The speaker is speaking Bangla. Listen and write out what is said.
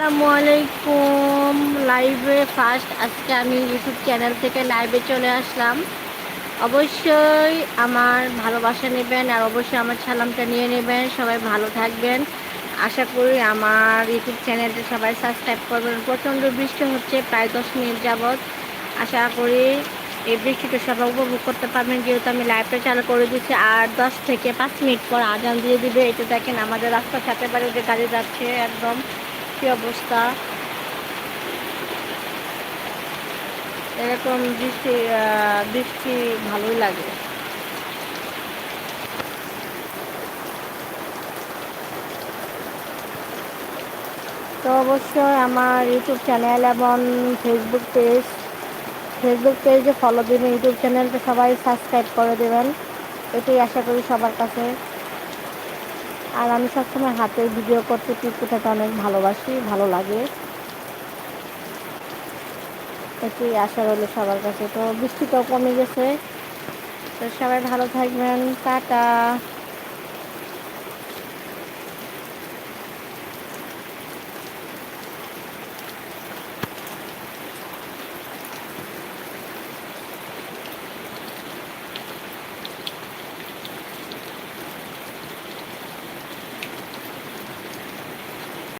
আসসালামু আলাইকুম লাইভে ফার্স্ট আজকে আমি ইউটিউব চ্যানেল থেকে লাইভে চলে আসলাম। অবশ্যই আমার ভালোবাসা নেবেন আর অবশ্যই আমার সালামটা নিয়ে নেবেন। সবাই ভালো থাকবেন। আশা করি আমার ইউটিউব চ্যানেলটা সবাই সাবস্ক্রাইব করবেন। প্রচণ্ড বৃষ্টি হচ্ছে, প্রায় দশ মিনিট যাবৎ। আশা করি এই বৃষ্টিটা সবাই উপভোগ করতে পারবেন। যেহেতু আমি লাইভটা চালু করে দিচ্ছি আর দশ থেকে পাঁচ মিনিট পর আজান দিয়ে দিবে। এটা দেখেন আমাদের রাস্তার সাথে বাড়ি যে গাড়ি যাচ্ছে একদম। কি অবস্থা? এরকম বৃষ্টি বৃষ্টি ভালোই লাগে। তো অবশ্যই আমার ইউটিউব চ্যানেল এবং ফেসবুক পেজ ফেসবুক পেজে ফলো দেবেন। ইউটিউব চ্যানেলটা সবাই সাবস্ক্রাইব করে দেবেন। এটাই আশা করি সবার কাছে। আর আমি সবসময় হাতে ভিডিও করতে পিকুটাকে অনেক ভালোবাসি, ভালো লাগে। এটি আশা রইল সবার কাছে। তো বৃষ্টিটাও কমে গেছে। তো সবাই ভালো থাকবেন। টাটা।